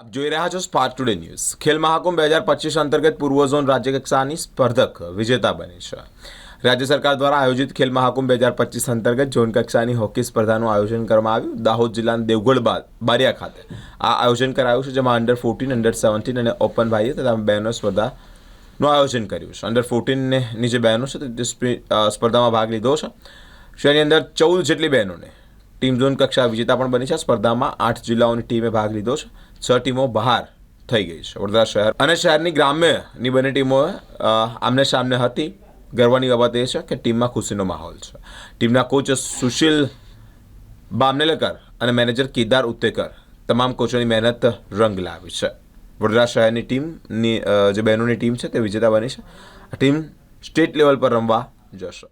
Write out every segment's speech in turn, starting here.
આપ જોઈ રહ્યા છો spark today news Khel Mahakumbh બે હજાર પચીસ અંતર્ગત પૂર્વ ઝોન રાજ્ય કક્ષાની સ્પર્ધક વિજેતા બની છે. રાજ્ય સરકાર દ્વારા આયોજિત ખેલ મહાકુંભ બે હજાર પચીસ અંતર્ગત ઝોન કક્ષાની હોકી સ્પર્ધાનું આયોજન કરવામાં આવ્યું. દાહોદ જિલ્લાના દેવગઢ બાદ બારિયા ખાતે આ આયોજન કરાયું છે, જેમાં અંડર ફોર્ટીન અંડર સેવન્ટીન અને ઓપન ભાઈએ તથા બહેનો સ્પર્ધાનું આયોજન કર્યું છે. અંડર ફોર્ટીનને જે બહેનો છે, તે સ્પી- સ્પર્ધામાં ભાગ લીધો છે. જેની અંદર ચૌદ જેટલી બહેનોને ટીમ ઝોન કક્ષા વિજેતા પણ બની છે. સ્પર્ધામાં આઠ જિલ્લાઓની ટીમે ભાગ લીધો છે. છ ટીમો બહાર થઈ ગઈ છે. વડોદરા શહેર અને શહેરની ગ્રામ્યની બંને ટીમો આમને સામને હતી. ગર્વની બાબત એ છે કે ટીમમાં ખુશીનો માહોલ છે. ટીમના કોચ સુશીલ બામનેલકર અને મેનેજર કેદાર ઉત્તેકર તમામ કોચોની મહેનત રંગ લાવી છે. વડોદરા શહેરની ટીમની જે બહેનોની ટીમ છે તે વિજેતા બની છે. ટીમ સ્ટેટ લેવલ પર રમવા જશે.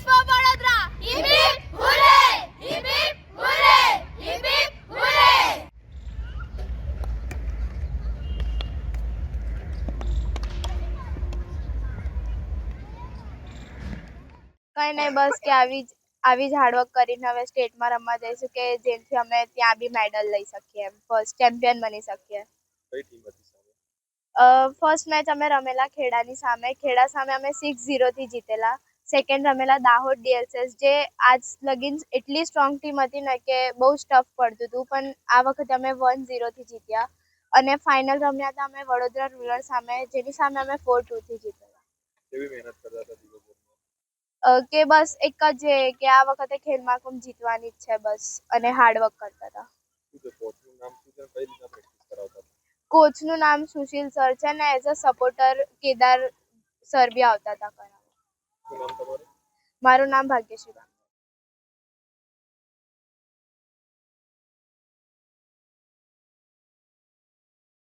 કઈ નહીં બસ કે આવી જ આવી જ હાર્ડવર્ક કરીને હવે સ્ટેટમાં રમવા જઈશું કે જેથી અમે ત્યાં બી મેડલ લઈ શકીએ એમ ફર્સ્ટ ચેમ્પિયન બની શકીએ ફર્સ્ટ મેચ અમે રમેલા ખેડાની સામે ખેડા સામે અમે સિક્સ ઝીરોથી જીતેલા. સેકન્ડ રમેલા દાહોદ ડીએલસીએસ જે આજ લગીન એટલી સ્ટ્રોંગ ટીમ હતી ને કે બહુ જ ટફ પડતું હતું પણ આ વખતે અમે વન ઝીરોથી જીત્યા. અને ફાઇનલ રમ્યા હતા અમે વડોદરા રૂરલ સામે જેની સામે અમે ફોર ટુથી જીતેલા. કેવી મહેનત કરતા હતા કે બસ એક જ છે કે આ વખતે ખેલ મહાકુંભ જીતવાની જ છે બસ અને હાર્ડવર્ક કરતા હતા. કોચનું નામ સુશીલ સર છે ને as a supporter Kedar sir બી આવતા હતા કરાવવા મારું નામ ભાગ્યશ્રી